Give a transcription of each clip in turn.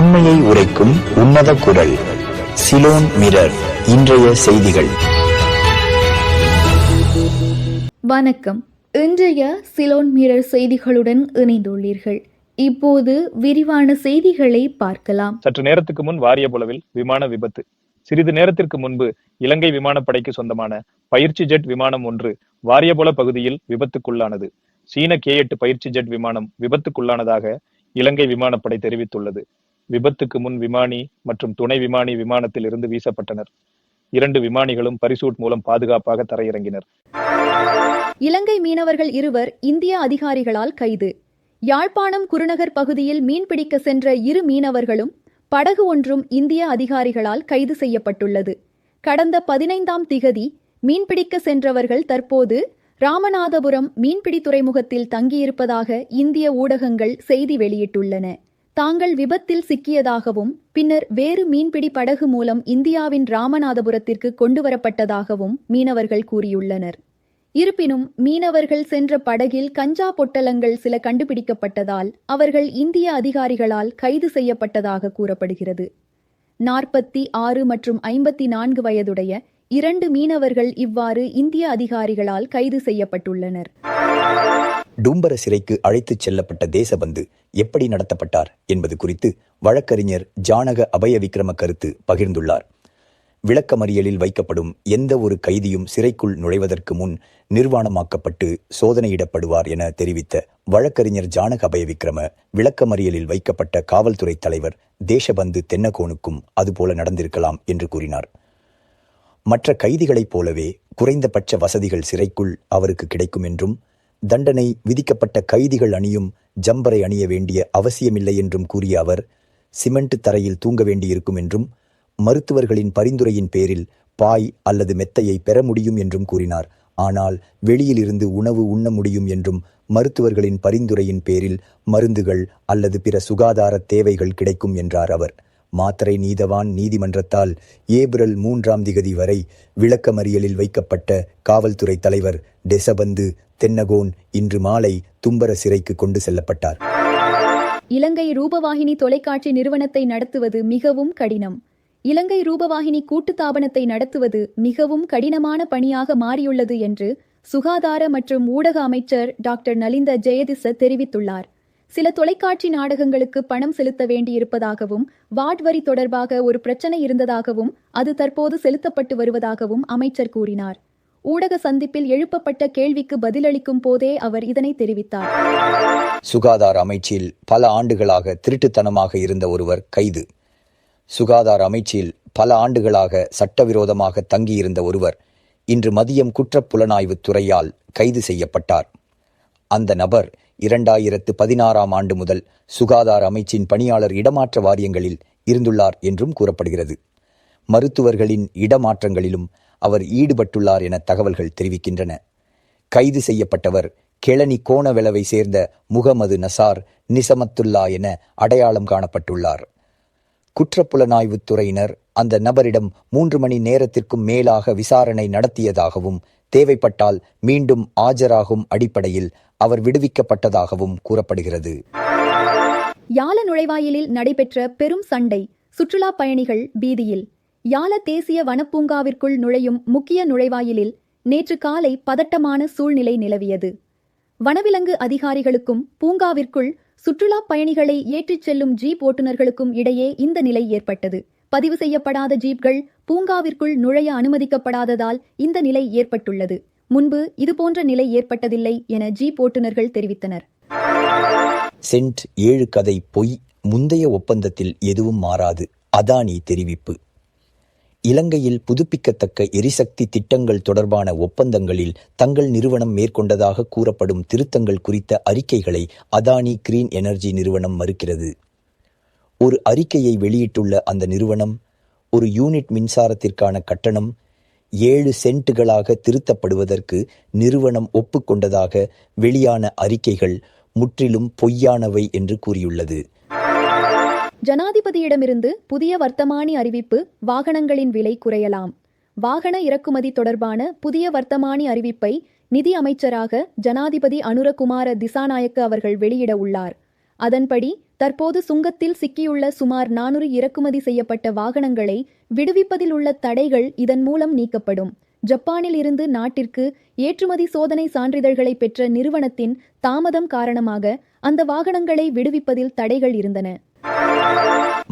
உண்மையை உரைக்கும் உன்னத குரல் சிலோன் மிரர் இன்றைய செய்திகள். வணக்கம். இன்றைய சிலோன் மிரர் செய்திகளுடன் இணைந்துள்ளீர்கள். இப்போது விரிவான செய்திகளை பார்க்கலாம். சற்று நேரத்துக்கு முன் வாரியபுலவில் விமான விபத்து. சிறிது நேரத்திற்கு முன்பு இலங்கை விமானப்படைக்கு சொந்தமான பயிற்சி ஜெட் விமானம் ஒன்று வாரியபுல பகுதியில் விபத்துக்குள்ளானது. சீன கே எட்டு பயிற்சி ஜெட் விமானம் விபத்துக்குள்ளானதாக இலங்கை விமானப்படை தெரிவித்துள்ளது. விபத்துக்கு முன் விமானி மற்றும் துணை விமானி விமானத்தில் இருந்து வீசப்பட்டனர். இரண்டு விமானிகளும் பரிசூட் மூலம் பாதுகாப்பாக தரையிறங்கினர். இலங்கை மீனவர்கள் இருவர் இந்திய அதிகாரிகளால் கைது. யாழ்ப்பாணம் குருநகர் பகுதியில் மீன்பிடிக்க சென்ற இரு மீனவர்களும் படகு ஒன்றும் இந்திய அதிகாரிகளால் கைது செய்யப்பட்டுள்ளது. கடந்த பதினைந்தாம் திகதி மீன்பிடிக்க சென்றவர்கள் தற்போது ராமநாதபுரம் மீன்பிடி துறைமுகத்தில் தங்கியிருப்பதாக இந்திய ஊடகங்கள் செய்தி வெளியிட்டுள்ளன. தாங்கள் விபத்தில் சிக்கியதாகவும் பின்னர் வேறு மீன்பிடி படகு மூலம் இந்தியாவின் ராமநாதபுரத்திற்கு கொண்டுவரப்பட்டதாகவும் மீனவர்கள் கூறியுள்ளனர். இருப்பினும் மீனவர்கள் சென்ற படகில் கஞ்சா பொட்டலங்கள் சில கண்டுபிடிக்கப்பட்டதால் அவர்கள் இந்திய அதிகாரிகளால் கைது செய்யப்பட்டதாக கூறப்படுகிறது. நாற்பத்தி ஆறு மற்றும் ஐம்பத்தி நான்கு வயதுடைய இரண்டு மீனவர்கள் இவ்வாறு இந்திய அதிகாரிகளால் கைது செய்யப்பட்டுள்ளனர். டும்பர சிறைக்கு அழைத்துச் செல்லப்பட்ட தேசபந்து எப்படி நடத்தப்பட்டார் என்பது குறித்து வழக்கறிஞர் ஜானக அபய விக்ரம கருத்து பகிர்ந்துள்ளார். விளக்கமறியலில் வைக்கப்படும் எந்த ஒரு கைதியும் சிறைக்குள் நுழைவதற்கு முன் நிர்வாணமாக்கப்பட்டு சோதனையிடப்படுவார் என தெரிவித்த வழக்கறிஞர் ஜானக அபய விக்ரம விளக்கமறியலில் வைக்கப்பட்ட காவல்துறை தலைவர் தேசபந்து தென்னகோனுக்கும் அதுபோல நடந்திருக்கலாம் என்று கூறினார். மற்ற கைதிகளைப் போலவே குறைந்தபட்ச வசதிகள் சிறைக்குள் அவருக்கு கிடைக்கும் என்றும் தண்டனை விதிக்கப்பட்ட கைதிகள் அணியும் ஜம்பரை அணிய வேண்டிய அவசியமில்லை என்றும் கூறிய அவர் சிமெண்ட் தரையில் தூங்க வேண்டியிருக்கும் என்றும் மருத்துவர்களின் பரிந்துரையின் பேரில் பாய் அல்லது மெத்தையை பெற முடியும் என்றும் கூறினார். ஆனால் வெளியிலிருந்து உணவு உண்ண முடியும் என்றும் மருத்துவர்களின் பரிந்துரையின் பேரில் மருந்துகள் அல்லது பிற சுகாதார தேவைகள் கிடைக்கும் என்றார் அவர். மாத்திரை நீதவான் நீதிமன்றத்தால் ஏப்ரல் மூன்றாம் திகதி வரை விளக்கமறியலில் வைக்கப்பட்ட காவல்துறை தலைவர் டெசபந்து தென்னகோன் இன்று மாலை தும்பர சிறைக்கு கொண்டு செல்லப்பட்டார். இலங்கை ரூபவாகினி தொலைக்காட்சி நிறுவனத்தை நடத்துவது மிகவும் கடினம். இலங்கை ரூபவாகினி கூட்டுத்தாபனத்தை நடத்துவது மிகவும் கடினமான பணியாக மாறியுள்ளது என்று சுகாதார மற்றும் ஊடக அமைச்சர் டாக்டர் நலிந்த ஜெயதிச தெரிவித்துள்ளார். சில தொலைக்காட்சி நாடகங்களுக்கு பணம் செலுத்த வேண்டியிருப்பதாகவும் வார்ட் வரி தொடர்பாக ஒரு பிரச்சனை இருந்ததாகவும் அது தற்போது செலுத்தப்பட்டு வருவதாகவும் அமைச்சர் கூறினார். ஊடக சந்திப்பில் எழுப்பப்பட்ட கேள்விக்கு பதிலளிக்கும் போதே அவர் இதனை தெரிவித்தார். சுகாதார அமைச்சில் பல ஆண்டுகளாக திருட்டுத்தனமாக இருந்த ஒருவர் கைது. சுகாதார அமைச்சில் பல ஆண்டுகளாக சட்டவிரோதமாக தங்கியிருந்த ஒருவர் இன்று மதியம் குற்றப்புலனாய்வுத் துறையால் கைது செய்யப்பட்டார். அந்த நபர் இரண்டாயிரத்து பதினாறாம் ஆண்டு முதல் சுகாதார அமைச்சின் பணியாளர் இடமாற்ற வாரியங்களில் இருந்துள்ளார் என்றும் கூறப்படுகிறது. மருத்துவர்களின் இடமாற்றங்களிலும் அவர் ஈடுபட்டுள்ளார் என தகவல்கள் தெரிவிக்கின்றன. கைது செய்யப்பட்டவர் கெளனி கோணவிளவை சேர்ந்த முகமது நசார் நிசமத்துல்லா என அடையாளம் காணப்பட்டுள்ளார். குற்றப்புலனாய்வுத் துறையினர் அந்த நபரிடம் மூன்று மணி நேரத்திற்கும் மேலாக விசாரணை நடத்தியதாகவும் தேவைப்பட்டால் மீண்டும் ஆஜராகும் அடிப்படையில் அவர் விடுவிக்கப்பட்டதாகவும் கூறப்படுகிறது. யாழ நுழைவாயிலில் நடைபெற்ற பெரும் சண்டை சுற்றுலா பயணிகள் பீதியில். யாழ தேசிய வனப்பூங்காவிற்குள் நுழையும் முக்கிய நுழைவாயிலில் நேற்று காலை பதட்டமான சூழ்நிலை நிலவியது. வனவிலங்கு அதிகாரிகளுக்கும் பூங்காவிற்குள் சுற்றுலா பயணிகளை ஏற்றிச் செல்லும் ஜீப் ஓட்டுநர்களுக்கும் இடையே இந்த நிலை ஏற்பட்டது. பதிவு செய்யப்படாத ஜீப்கள் பூங்காவிற்குள் நுழைய அனுமதிக்கப்படாததால் இந்த நிலை ஏற்பட்டுள்ளது. முன்பு இதுபோன்ற நிலை ஏற்பட்டதில்லை என ஜீப் ஓட்டுநர்கள் தெரிவித்தனர். சென்ட் ஏழு கதை பொய் முந்தைய ஒப்பந்தத்தில் எதுவும் மாறாது அதானி தெரிவிப்பு. இலங்கையில் புதுப்பிக்கத்தக்க எரிசக்தி திட்டங்கள் தொடர்பான ஒப்பந்தங்களில் தங்கள் நிறுவனம் மேற்கொண்டதாக கூறப்படும் திருத்தங்கள் குறித்த அறிக்கைகளை அதானி கிரீன் எனர்ஜி நிறுவனம் மறுக்கிறது. ஒரு அறிக்கையை வெளியிட்டுள்ள அந்த நிறுவனம் ஒரு யூனிட் மின்சாரத்திற்கான கட்டணம் ஏழு சென்ட்டுகளாக திருத்தப்படுவதற்கு நிறுவனம் ஒப்புக்கொண்டதாக வெளியான அறிக்கைகள் முற்றிலும் பொய்யானவை என்று கூறியுள்ளது. ஜனாதிபதியிடமிருந்து புதிய வர்த்தமானி அறிவிப்பு வாகனங்களின் விலை குறையலாம். வாகன இறக்குமதி தொடர்பான புதிய வர்த்தமானி அறிவிப்பை நிதி அமைச்சராக ஜனாதிபதி அனுரகுமார திசாநாயக்க அவர்கள் வெளியிட உள்ளார். அதன்படி தற்போது சுங்கத்தில் சிக்கியுள்ள சுமார் நானூறு இறக்குமதி செய்யப்பட்ட வாகனங்களை விடுவிப்பதில் உள்ள தடைகள் இதன் மூலம் நீக்கப்படும். ஜப்பானில் இருந்து நாட்டிற்கு ஏற்றுமதி சோதனை சான்றிதழ்களை பெற்ற நிறுவனத்தின் தாமதம் காரணமாக அந்த வாகனங்களை விடுவிப்பதில் தடைகள் இருந்தன.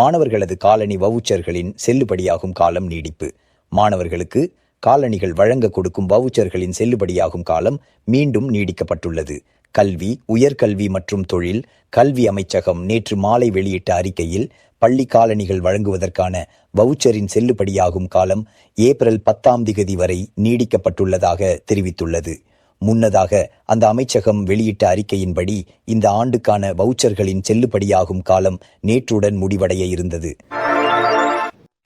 மாணவர்களது காலனி வவுச்சர்களின் செல்லுபடியாகும் காலம் நீடிப்பு. மாணவர்களுக்கு காலணிகள் வழங்க கொடுக்கும் வவுச்சர்களின் செல்லுபடியாகும் காலம் மீண்டும் நீடிக்கப்பட்டுள்ளது. கல்வி உயர்கல்வி மற்றும் தொழில் கல்வி அமைச்சகம் நேற்று மாலை வெளியிட்ட அறிக்கையில் பள்ளி காலணிகள் வழங்குவதற்கான வவுச்சரின் செல்லுபடியாகும் காலம் ஏப்ரல் பத்தாம் திகதி வரை நீடிக்கப்பட்டுள்ளதாக தெரிவித்துள்ளது. முன்னதாக அந்த அமைச்சகம் வெளியிட்ட அறிக்கையின்படி இந்த ஆண்டுக்கான வவுச்சர்களின் செல்லுபடியாகும் காலம் நேற்றுடன் முடிவடைய இருந்தது.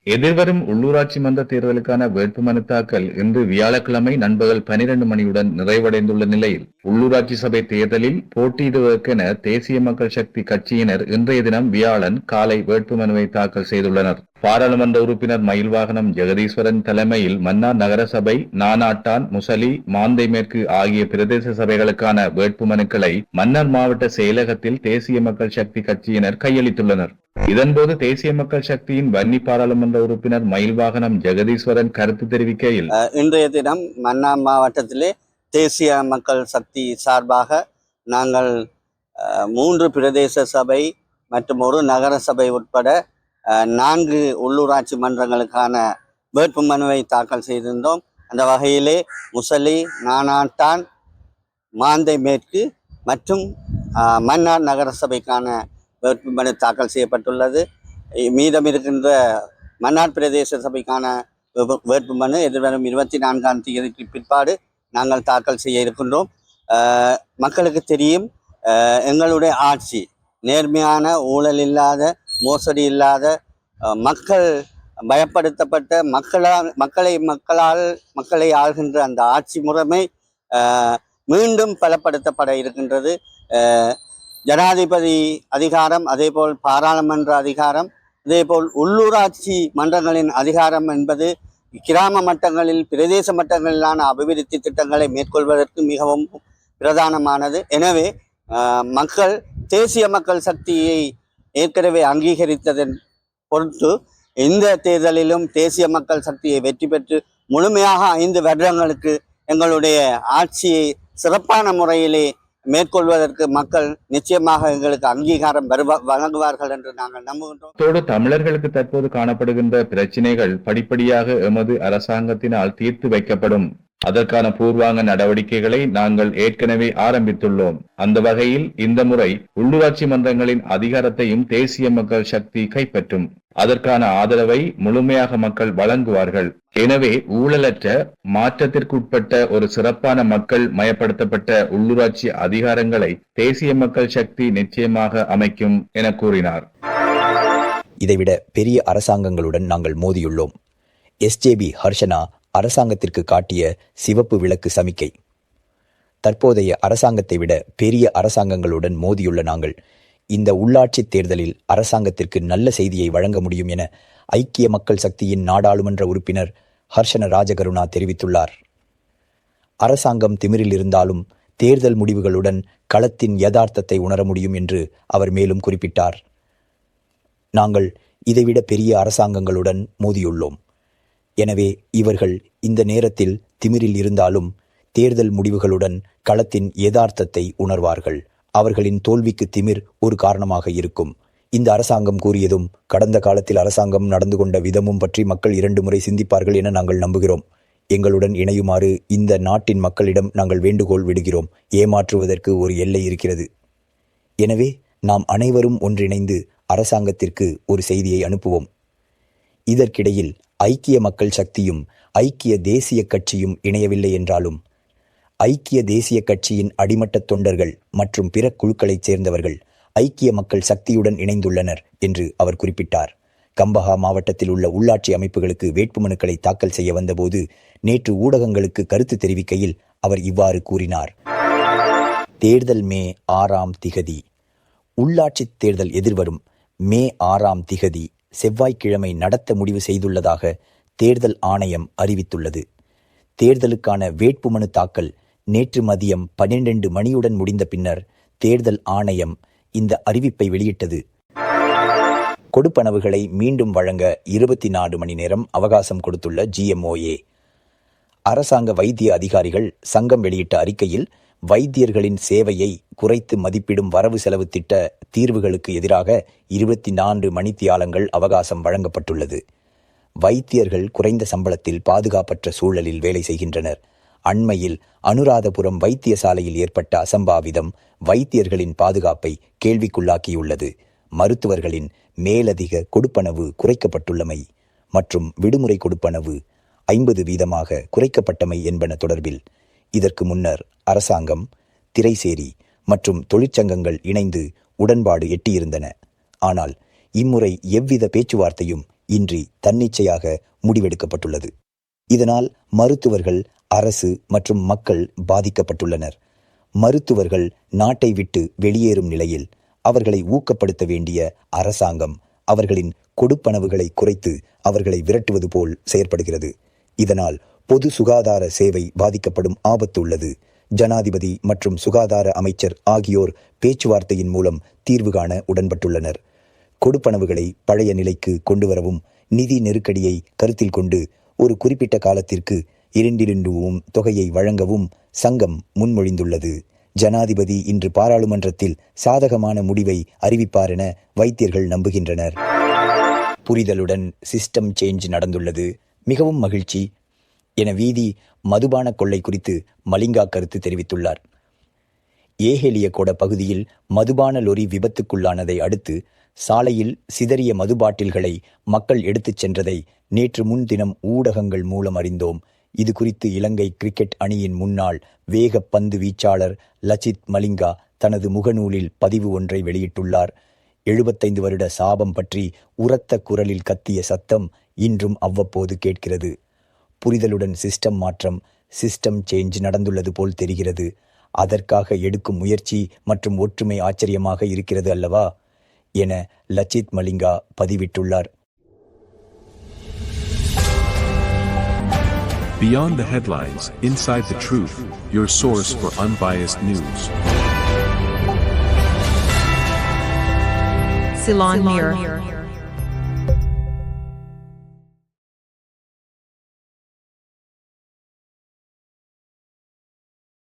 எதிர்வரும் உள்ளூராட்சி மன்ற தேர்தலுக்கான வேட்புமனு தாக்கல் இன்று வியாழக்கிழமை நண்பகல் பனிரெண்டு மணியுடன் நிறைவடைந்துள்ள நிலையில் உள்ளூராட்சி சபை தேர்தலில் போட்டியிடுவதற்கென தேசிய மக்கள் சக்தி கட்சியினர் இன்றைய தினம் வியாழன் காலை வேட்புமனுவை தாக்கல் செய்துள்ளனர். பாராளுமன்ற உறுப்பினர் மயில்வாகனம் ஜெகதீஸ்வரன் தலைமையில் மன்னார் நகரசபை நானாட்டான் முசலி மாந்தை மேற்கு ஆகிய பிரதேச சபைகளுக்கான வேட்புமனுக்களை மன்னார் மாவட்ட செயலகத்தில் தேசிய மக்கள் சக்தி கட்சியினர் கையளித்துள்ளனர். இதன்போது தேசிய மக்கள் சக்தியின் வன்னி பாராளுமன்ற உறுப்பினர் மயில்வாகனம் ஜெகதீஸ்வரன் கருத்து தெரிவிக்கையில் இன்றைய தினம் மன்னா மாவட்டத்திலே தேசிய மக்கள் சக்தி சார்பாக நாங்கள் மூன்று பிரதேச சபை மற்றும் ஒரு நகர சபை உட்பட நான்கு உள்ளூராட்சி மன்றங்களுக்கான வேட்புமனுவை தாக்கல் செய்திருந்தோம். அந்த வகையிலே முசலி நானாட்டான் மாந்தை மேற்கு மற்றும் மன்னார் நகர சபைக்கான வேட்புமனு தாக்கல் செய்யப்பட்டுள்ளது. மீதம் இருக்கின்ற மன்னார் பிரதேச சபைக்கான வேட்புமனு எதிர்வரும் இருபத்தி நான்காம் தேதிக்கு பிற்பாடு நாங்கள் தாக்கல் செய்ய இருக்கின்றோம். மக்களுக்கு தெரியும் எங்களுடைய ஆட்சி நேர்மையான ஊழல் இல்லாத மோசடி இல்லாத மக்கள் பயப்படுத்தப்பட்ட மக்களால் மக்களை மக்களால் மக்களை ஆள்கின்ற அந்த ஆட்சி முறைமை மீண்டும் பலப்படுத்தப்பட இருக்கின்றது. ஜனாதிபதி அதிகாரம் அதேபோல் பாராளுமன்ற அதிகாரம் அதேபோல் உள்ளூராட்சி மன்றங்களின் அதிகாரம் என்பது கிராம மட்டங்களில் பிரதேச மட்டங்களிலான அபிவிருத்தி திட்டங்களை மேற்கொள்வதற்கு மிகவும் பிரதானமானது. எனவே மக்கள் தேசிய மக்கள் சக்தியை ஏற்கனவே அங்கீகரித்ததன் பொறுத்து இந்த தேர்தலிலும் தேசிய மக்கள் சக்தியை வெற்றி பெற்று முழுமையாக ஐந்து வருடங்களுக்கு எங்களுடைய ஆட்சியை சிறப்பான முறையிலே மேற்கொள்வதற்கு மக்கள் நிச்சயமாக எங்களுக்கு அங்கீகாரம் வழங்குவார்கள் என்று நாங்கள் நம்புகின்றோம். தோடு தமிழர்களுக்கு தற்போது காணப்படுகின்ற பிரச்சினைகள் படிப்படியாக எமது அரசாங்கத்தினால் தீர்த்து வைக்கப்படும். அதற்கான பூர்வாங்க நடவடிக்கைகளை நாங்கள் ஏற்கனவே ஆரம்பித்துள்ளோம். அந்த வகையில் இந்த முறை உள்ளூராட்சி மன்றங்களின் அதிகாரத்தையும் தேசிய மக்கள் சக்தி கைப்பற்றும். அதற்கான ஆதரவை முழுமையாக மக்கள் வழங்குவார்கள். எனவே ஊழலற்ற மாற்றத்திற்குட்பட்ட ஒரு சிறப்பான மக்கள் மயப்படுத்தப்பட்ட உள்ளூராட்சி அதிகாரங்களை தேசிய மக்கள் சக்தி நிச்சயமாக அமைக்கும் என கூறினார். இதைவிட பெரிய அரசாங்கங்களுடன் நாங்கள் மோதியுள்ளோம். எஸ்ஜேபி ஹர்ஷனா அரசாங்கத்திற்கு காட்டிய சிவப்பு விளக்கு சமிக்கை. தற்போதைய அரசாங்கத்தை விட பெரிய அரசாங்கங்களுடன் மோதியுள்ள நாங்கள் இந்த உள்ளாட்சி தேர்தலில் அரசாங்கத்திற்கு நல்ல செய்தியை வழங்க முடியும் என ஐக்கிய மக்கள் சக்தியின் நாடாளுமன்ற உறுப்பினர் ஹர்ஷன ராஜகருணா தெரிவித்துள்ளார். அரசாங்கம் திமிரில் இருந்தாலும் தேர்தல் முடிவுகளுடன் களத்தின் யதார்த்தத்தை உணர முடியும் என்று அவர் மேலும் குறிப்பிட்டார். நாங்கள் இதைவிட பெரிய அரசாங்கங்களுடன் மோதியுள்ளோம். எனவே இவர்கள் இந்த நேரத்தில் திமிரில் இருந்தாலும் தேர்தல் முடிவுகளுடன் களத்தின் யதார்த்தத்தை உணர்வார்கள். அவர்களின் தோல்விக்கு திமிர் ஒரு காரணமாக இருக்கும். இந்த அரசாங்கம் கூறியதும் கடந்த காலத்தில் அரசாங்கம் நடந்து கொண்ட விதமும் பற்றி மக்கள் இரண்டு முறை சிந்திப்பார்கள் என நாங்கள் நம்புகிறோம். எங்களுடன் இணையுமாறு இந்த நாட்டின் மக்களிடம் நாங்கள் வேண்டுகோள் விடுகிறோம். ஏமாற்றுவதற்கு ஒரு எல்லை இருக்கிறது. எனவே நாம் அனைவரும் ஒன்றிணைந்து அரசாங்கத்திற்கு ஒரு செய்தியை அனுப்புவோம். இதற்கிடையில் ஐக்கிய மக்கள் சக்தியும் ஐக்கிய தேசிய கட்சியும் இணையவில்லை என்றாலும் ஐக்கிய தேசிய கட்சியின் அடிமட்ட தொண்டர்கள் மற்றும் பிற குழுக்களைச் சேர்ந்தவர்கள் ஐக்கிய மக்கள் சக்தியுடன் இணைந்துள்ளனர் என்று அவர் குறிப்பிட்டார். கம்பஹா மாவட்டத்தில் உள்ள உள்ளாட்சி அமைப்புகளுக்கு வேட்புமனுக்களை தாக்கல் செய்ய வந்தபோது நேற்று ஊடகங்களுக்கு கருத்து தெரிவிக்கையில் அவர் இவ்வாறு கூறினார். தேர்தல் மே ஆறாம் திகதி. உள்ளாட்சி தேர்தல் எதிர்வரும் மே ஆறாம் திகதி. செவ்வாய்க்கிழமை நடத்த முடிவு செய்துள்ளதாக தேர்தல் ஆணையம் அறிவித்துள்ளது. தேர்தலுக்கான வேட்புமனு தாக்கல் நேற்று மதியம் பன்னிரண்டு மணியுடன் முடிந்த பின்னர் தேர்தல் ஆணையம் இந்த அறிவிப்பை வெளியிட்டது. கொடுப்பனவுகளை மீண்டும் வழங்க இருபத்தி நாலு மணி நேரம் அவகாசம் கொடுத்துள்ள ஜிஎம்ஓஏ அரசாங்க வைத்திய அதிகாரிகள் சங்கம் வெளியிட்ட அறிக்கையில் வைத்தியர்களின் சேவையை குறைத்து மதிப்பிடும் வரவு செலவு திட்ட தீர்வுகளுக்கு எதிராக இருபத்தி நான்கு மணித்தியாலங்கள் அவகாசம் வழங்கப்பட்டுள்ளது. வைத்தியர்கள் குறைந்த சம்பளத்தில் பாதுகாப்பற்ற சூழலில் வேலை செய்கின்றனர். அண்மையில் அனுராதபுரம் வைத்தியசாலையில் ஏற்பட்ட அசம்பாவிதம் வைத்தியர்களின் பாதுகாப்பை கேள்விக்குள்ளாக்கியுள்ளது. மருத்துவர்களின் மேலதிக கொடுப்பனவு குறைக்கப்பட்டுள்ளமை மற்றும் விடுமுறை கொடுப்பனவு ஐம்பது வீதமாக குறைக்கப்பட்டமை என்பன தொடர்பில் இதற்கு முன்னர் அரசாங்கம் திரைசேரி மற்றும் தொழிற்சங்கங்கள் இணைந்து உடன்பாடு எட்டியிருந்தன. ஆனால் இம்முறை எவ்வித பேச்சுவார்த்தையும் இன்றி தன்னிச்சையாக முடிவெடுக்கப்பட்டுள்ளது. இதனால் மருத்துவர்கள் அரசு மற்றும் மக்கள் பாதிக்கப்பட்டுள்ளனர். மருத்துவர்கள் நாட்டை விட்டு வெளியேறும் நிலையில் அவர்களை ஊக்கப்படுத்த வேண்டிய அரசாங்கம் அவர்களின் கொடுப்பனவுகளை குறைத்து அவர்களை விரட்டுவது போல் செயற்படுகிறது. இதனால் பொது சுகாதார சேவை பாதிக்கப்படும் ஆபத்து உள்ளது ஜனாதிபதி மற்றும் சுகாதார அமைச்சர் ஆகியோர் பேச்சுவார்த்தையின் மூலம் தீர்வு காண உடன்பட்டுள்ளனர். கொடுப்பனவுகளை பழைய நிலைக்கு கொண்டுவரவும் நிதி நெருக்கடியை கருத்தில் கொண்டு ஒரு குறிப்பிட்ட காலத்திற்கு இரண்டிரண்டுவும் தொகையை வழங்கவும் சங்கம் முன்மொழிந்துள்ளது. ஜனாதிபதி இன்று பாராளுமன்றத்தில் சாதகமான முடிவை அறிவிப்பார் என வைத்தியர்கள் நம்புகின்றனர். புரிதலுடன் சிஸ்டம் சேஞ்ச் நடந்துள்ளது. மிகவும் மகிழ்ச்சி. என வீதி மதுபான கொள்ளை குறித்து மலிங்கா கருத்து தெரிவித்துள்ளார். ஏஹெலியகொட பகுதியில் மதுபான லொரி விபத்துக்குள்ளானதை அடுத்து சாலையில் சிதறிய மது பாட்டில்களை மக்கள் எடுத்துச் சென்றதை நேற்று முன்தினம் ஊடகங்கள் மூலம் அறிந்தோம். இது குறித்து இலங்கை கிரிக்கெட் அணியின் முன்னாள் வேக பந்து வீச்சாளர் லசித் மலிங்கா தனது முகநூலில் பதிவு ஒன்றை வெளியிட்டுள்ளார். எழுபத்தைந்து வருட சாபம் பற்றி உரத்த குரலில் கத்திய சத்தம் இன்றும் அவ்வப்போது கேட்கிறது. புரிதலுடன் சிஸ்டம் மாற்றம் சிஸ்டம் சேஞ்ச் நடந்துள்ளது போல் தெரிகிறது அதற்காக எடுக்கும் முயற்சி மற்றும் ஒற்றுமை ஆச்சரியமாக இருக்கிறது அல்லவா என லச்சித் மலிங்கா பதிவிட்டுள்ளார் Beyond the headlines, inside the truth, your source for unbiased news. Ceylon Mirror.